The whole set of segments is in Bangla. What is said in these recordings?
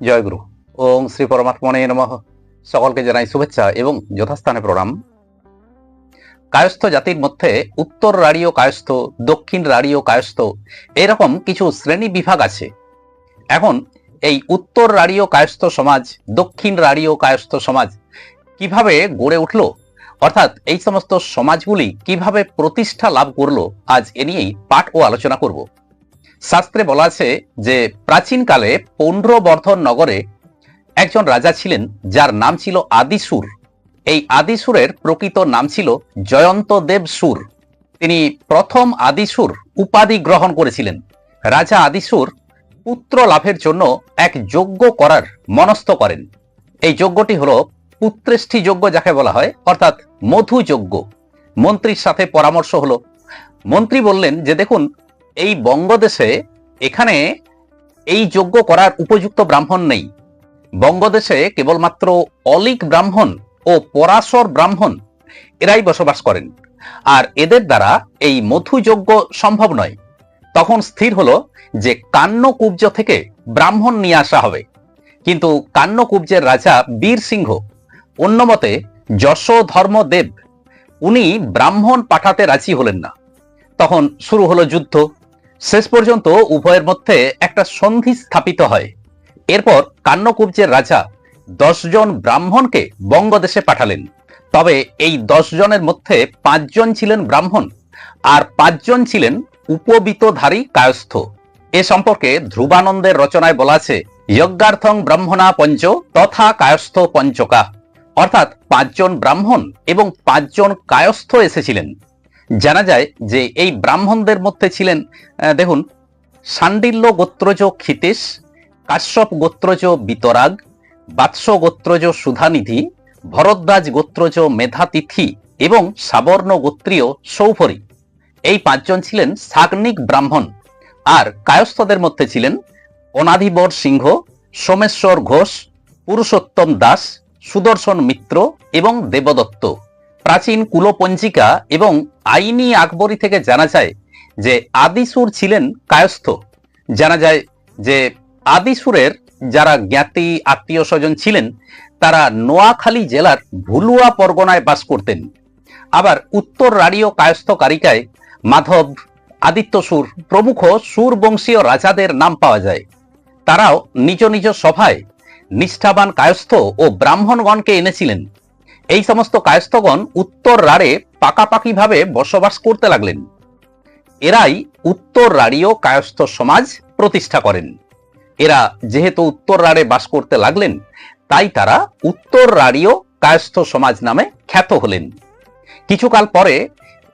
জয়গুরু ওম শ্রী পরমাত্মনে নমঃ। সকলকে জানাই শুভেচ্ছা এবং যথাস্থানে প্রণাম। কায়স্থ জাতির মধ্যে উত্তর রাড়ীয় কায়স্থ, দক্ষিণ রাড়ীয় কায়স্থ এরকম কিছু শ্রেণি বিভাগ আছে। এখন এই উত্তর রাড়ীয় কায়স্থ সমাজ, দক্ষিণ রাড়ীয় কায়স্থ সমাজ কীভাবে গড়ে উঠল, অর্থাৎ এই সমস্ত সমাজগুলি কীভাবে প্রতিষ্ঠা লাভ করল, আজ এ নিয়েই পাঠ ও আলোচনা করব। শাস্ত্রে বলা আছে যে প্রাচীনকালে পৌণ্ড্রবর্ধন নগরে একজন রাজা ছিলেন, যার নাম ছিল আদিসুর। এই আদিসুরের প্রকৃত নাম ছিল জয়ন্ত দেব সুর তিনি প্রথম আদিসুর উপাধি গ্রহণ করেছিলেন। রাজা আদিসুর পুত্র লাভের জন্য এক যজ্ঞ করার মনস্থ করেন। এই যজ্ঞটি হল পুত্রেষ্ঠী যজ্ঞ যাকে বলা হয়, অর্থাৎ মধু যজ্ঞ। মন্ত্রীর সাথে পরামর্শ হলো। মন্ত্রী বললেন যে দেখুন এই বঙ্গদেশে এখানে এই যজ্ঞ করার উপযুক্ত ব্রাহ্মণ নেই। বঙ্গদেশে কেবলমাত্র অলিক ব্রাহ্মণ ও পরাশর ব্রাহ্মণ এরাই বসবাস করেন। আর এদের দ্বারা এই মধুযজ্ঞ সম্ভব নয়। তখন স্থির হলো যে কান্নকুব্জ থেকে ব্রাহ্মণ নিয়ে আসা হবে। কিন্তু কান্নকুব্জের রাজা বীর সিংহ অন্যমতে যশ ধর্মদেব উনি ব্রাহ্মণ পাঠাতে রাজি হলেন না। তখন শুরু হলো যুদ্ধ। শেষ পর্যন্ত উভয়ের মধ্যে একটা সন্ধি স্থাপিত হয়। এরপর কান্নকুব্জের রাজা দশজন ব্রাহ্মণকে বঙ্গদেশে পাঠালেন। তবে এই জনের মধ্যে পাঁচজন ছিলেন ব্রাহ্মণ আর পাঁচজন ছিলেন উপবিতধারী কায়স্থ। এ সম্পর্কে ধ্রুবানন্দের রচনায় বলা আছে, যজ্ঞার্থং ব্রাহ্মণা পঞ্চ তথা কায়স্থ পঞ্চকা। অর্থাৎ পাঁচজন ব্রাহ্মণ এবং পাঁচজন কায়স্থ এসেছিলেন। জানা যায় যে এই ব্রাহ্মণদের মধ্যে ছিলেন দেখুন, সান্ডিল্য গোত্রজ ক্ষিতেশ, কাশ্যপ গোত্রজ বিতরাগ বাৎস গোত্রজ সুধানিধি, ভরদ্বাজ গোত্রজ মেধাতিথি এবং সাবর্ণ গোত্রীয় সৌভরী। এই পাঁচজন ছিলেন সাগ্নিক ব্রাহ্মণ। আর কায়স্থদের মধ্যে ছিলেন অনাধিবর সিংহ, সোমেশ্বর ঘোষ, পুরুষোত্তম দাস, সুদর্শন মিত্র এবং দেবদত্ত। প্রাচীন কুলপঞ্জিকা এবং আইনি আকবরী থেকে জানা যায় যে আদিসুর ছিলেন কায়স্থ। জানা যায় যে আদিসুরের যারা জ্ঞাতি, আত্মীয় স্বজন ছিলেন, তারা নোয়াখালী জেলার ভুলুয়া পরগনায় বাস করতেন। আবার উত্তর রাড়ীয় কায়স্থ কারিকায় মাধব আদিত্য সুর প্রমুখ সুরবংশীয় রাজাদের নাম পাওয়া যায়। তারাও নিজ নিজ সভায় নিষ্ঠাবান কায়স্থ ও ব্রাহ্মণগণকে এনেছিলেন। এই সমস্ত কায়স্থগণ উত্তর রাড়ে পাকাপাকিভাবে বসবাস করতে লাগলেন। এরাই উত্তর রাড়ীয় কায়স্থ সমাজ প্রতিষ্ঠা করেন। এরা যেহেতু উত্তর রাড়ে বাস করতে লাগলেন, তাই তারা উত্তর রাড়ীয় কায়স্থ সমাজ নামে খ্যাত হলেন। কিছুকাল পরে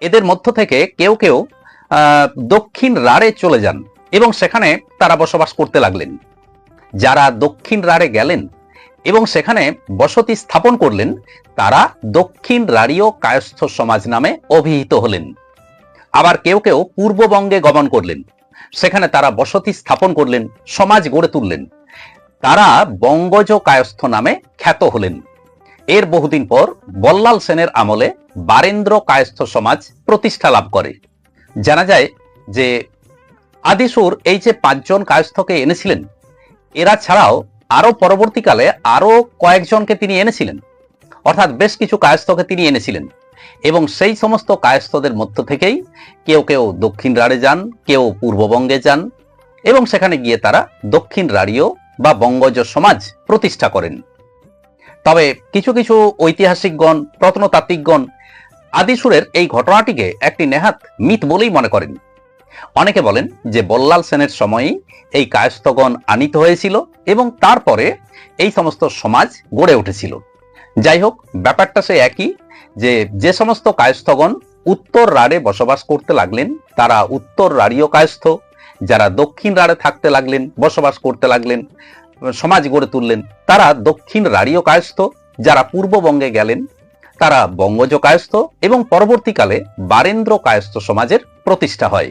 এদের মধ্য থেকে কেউ কেউ দক্ষিণ রাড়ে চলে যান এবং সেখানে তারা বসবাস করতে লাগলেন। যারা দক্ষিণ রাড়ে গেলেন এবং সেখানে বসতি স্থাপন করলেন তারা দক্ষিণ রাড়ীয় কায়স্থ সমাজ নামে অভিহিত হলেন। আবার কেউ কেউ পূর্ববঙ্গে গমন করলেন। সেখানে তারা বসতি স্থাপন করলেন, সমাজ গড়ে তুললেন। তারা বঙ্গজ কায়স্থ নামে খ্যাত হলেন। এর বহুদিন পর বল্লাল সেনের আমলে বারেন্দ্র কায়স্থ সমাজ প্রতিষ্ঠা লাভ করে। জানা যায় যে আদিসুর এই যে পাঁচজন কায়স্থকে এনেছিলেন, এরা ছাড়াও আরও পরবর্তীকালে আরও কয়েকজনকে তিনি এনেছিলেন। অর্থাৎ বেশ কিছু কায়স্থকে তিনি এনেছিলেন। এবং সেই সমস্ত কায়স্থদের মধ্য থেকেই কেউ কেউ দক্ষিণ রাড়ে যান, কেউ পূর্ববঙ্গে যান এবং সেখানে গিয়ে তারা দক্ষিণ রাড়ীয় বা বঙ্গজ সমাজ প্রতিষ্ঠা করেন। তবে কিছু কিছু ঐতিহাসিকগণ, প্রত্নতাত্ত্বিকগণ আদিসুরের এই ঘটনাটিকে একটি নেহাত মিথ বলেই মনে করেন। অনেকে বলেন যে বল্লাল সেনের সময়েই এই কায়স্থগণ আনিত হয়েছিল এবং তারপরে এই সমস্ত সমাজ গড়ে উঠেছিল। যাই হোক ব্যাপারটা সে একই যে যে সমস্ত কায়স্থগণ উত্তর রাড়ে বসবাস করতে লাগলেন, তারা উত্তর রাড়ীয় কায়স্থ। যারা দক্ষিণ রাড়ে থাকতে লাগলেন, বসবাস করতে লাগলেন, সমাজ গড়ে তুললেন, তারা দক্ষিণ রাড়ীয় কায়স্থ। যারা পূর্ববঙ্গে গেলেন, তারা বঙ্গজ কায়স্থ এবং পরবর্তীকালে বারেন্দ্র কায়স্থ সমাজের প্রতিষ্ঠা হয়।